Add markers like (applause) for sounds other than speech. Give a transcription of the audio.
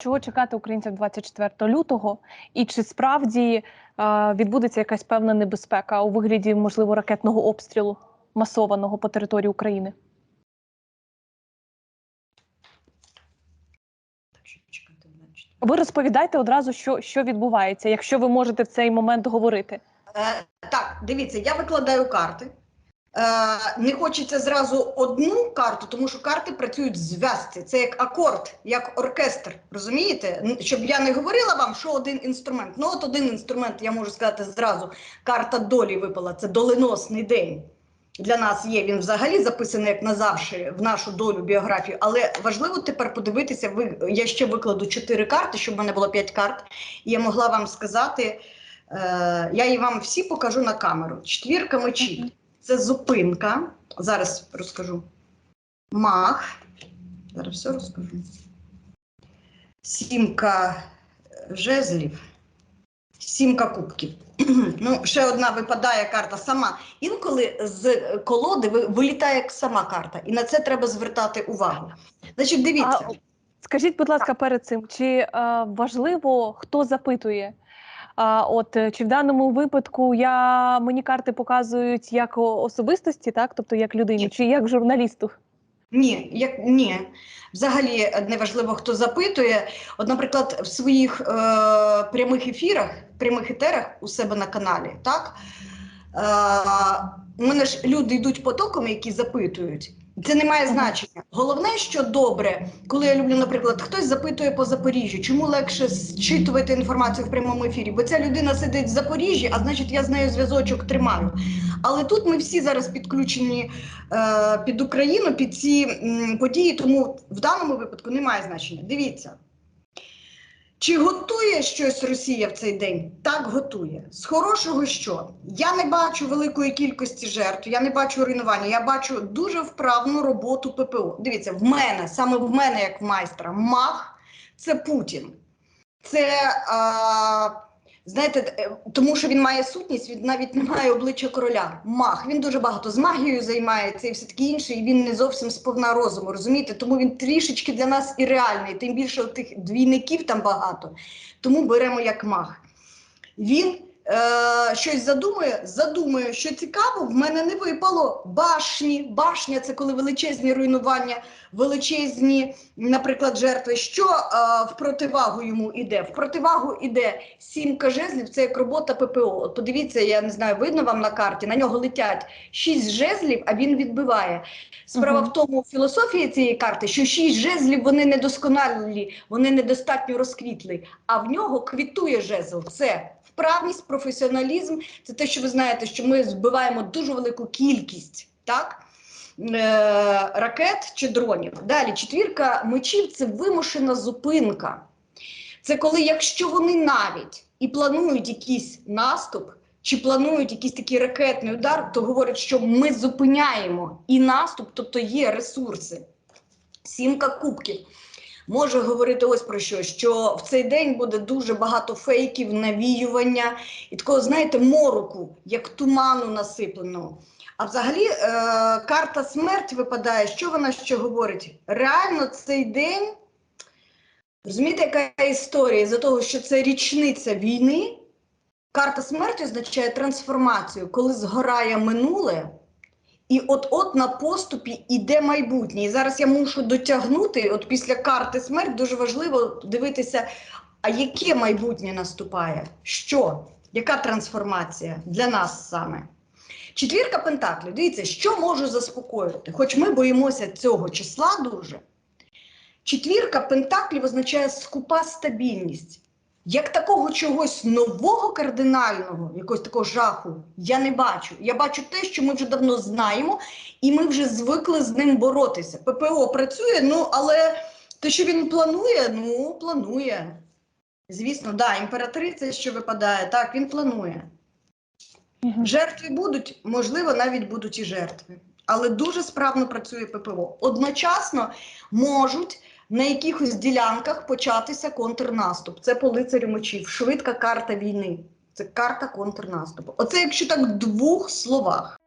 Чого чекати українцям 24 лютого, і чи справді е, відбудеться якась певна небезпека у вигляді, можливо, ракетного обстрілу масованого по території України? Ви розповідайте одразу, що, що відбувається, якщо ви можете в цей момент говорити. Е, так, дивіться, я викладаю карти. Е, не хочеться зразу одну карту, тому що карти працюють в зв'язці. Це як акорд, як оркестр. Розумієте? Щоб я не говорила вам, що один інструмент. Ну, от один інструмент, я можу сказати зразу. Карта долі випала. Це доленосний день. Для нас є він взагалі записаний як назавжди в нашу долю біографію. Але важливо тепер подивитися. Ви я ще викладу чотири карти, щоб в мене було п'ять карт, і я могла вам сказати. Е, я її вам всі покажу на камеру. Четвірка мечів. Це зупинка. Зараз розкажу. Мах. Зараз все розкажу. Сімка жезлів. Сімка кубків. (clears throat) ну, ще одна випадає карта сама. Інколи з колоди вилітає сама карта, і на це треба звертати увагу. Значить, дивіться. А, Скажіть, будь ласка, перед цим, чи е, важливо, хто запитує? А, от е, чи в даному випадку я мені карти показують як особистості, так, тобто як людині, чи як журналісту? Ні, як ні. Взагалі не важливо, хто запитує. От, наприклад, в своїх е, прямих ефірах, прямих етерах у себе на каналі, так е, у мене ж люди йдуть потоком, які запитують. Це не має значення. Головне, що добре, коли я люблю, наприклад, хтось запитує по Запоріжжю, чому легше зчитувати інформацію в прямому ефірі? Бо ця людина сидить в Запоріжжі, а значить я з нею зв'язочок тримаю. Але тут ми всі зараз підключені е, під Україну, під ці м, події, тому в даному випадку немає значення. Дивіться. Чи готує щось Росія в цей день? Так готує. З хорошого що? Я не бачу великої кількості жертв, я не бачу руйнування, я бачу дуже вправну роботу ППО. Дивіться, в мене, саме в мене, як майстра, мах це Путін. Це, а, знаєте, е, тому що він має сутність, він навіть не має обличчя короля. Мах. Він дуже багато з магією займається і все таке інше, і він не зовсім сповна розуму, розумієте? Тому він трішечки для нас і реальний, тим більше тих двійників там багато. Тому беремо як мах. Він е, щось задумує, задумує, що цікаво, в мене не випало башні. Башня це коли величезні руйнування, величезні, наприклад, жертви. Що е, в противагу йому іде? В противагу іде сімка жезлів, це як робота ППО. От подивіться, я не знаю, видно вам на карті. На нього летять шість жезлів, а він відбиває. Справа Мгм. в тому, філософія цієї карти, що шість жезлів вони недосконалі, вони недостатньо розквітли. А в нього квітує жезл. Це вправність, професіоналізм. Це те, що ви знаєте, що ми збиваємо дуже велику кількість, так? Е, ракет чи дронів. Далі четвірка мечів це вимушена зупинка. Це коли, якщо вони навіть і планують якийсь наступ, чи планують якийсь такий ракетний удар, то говорять, що ми зупиняємо і наступ, тобто є ресурси. Сімка кубків може говорити ось про що: що в цей день буде дуже багато фейків, навіювання і такого, знаєте, мороку, як туману насипленого. А взагалі е, карта смерть випадає. Що вона ще говорить? Реально цей день. Розумієте, яка історія? За того, що це річниця війни, карта смерті означає трансформацію, коли згорає минуле, і от-от на поступі іде майбутнє. І зараз я мушу дотягнути. От після карти смерть дуже важливо дивитися, а яке майбутнє наступає? Що? Яка трансформація для нас саме? Четвірка пентаклів. Дивіться, що можу заспокоїти, хоч ми боїмося цього числа дуже. Четвірка пентаклів означає скупа стабільність. Як такого чогось нового кардинального, якогось такого жаху, я не бачу. Я бачу те, що ми вже давно знаємо, і ми вже звикли з ним боротися. ППО працює, ну але те, що він планує, ну планує. Звісно, да, імператриця, що випадає, так, він планує. Жертви будуть, можливо, навіть будуть і жертви. Але дуже справно працює ППО. Одночасно можуть на якихось ділянках початися контрнаступ. Це по лицарю мечів, швидка карта війни. Це карта контрнаступу. Оце якщо так в двох словах.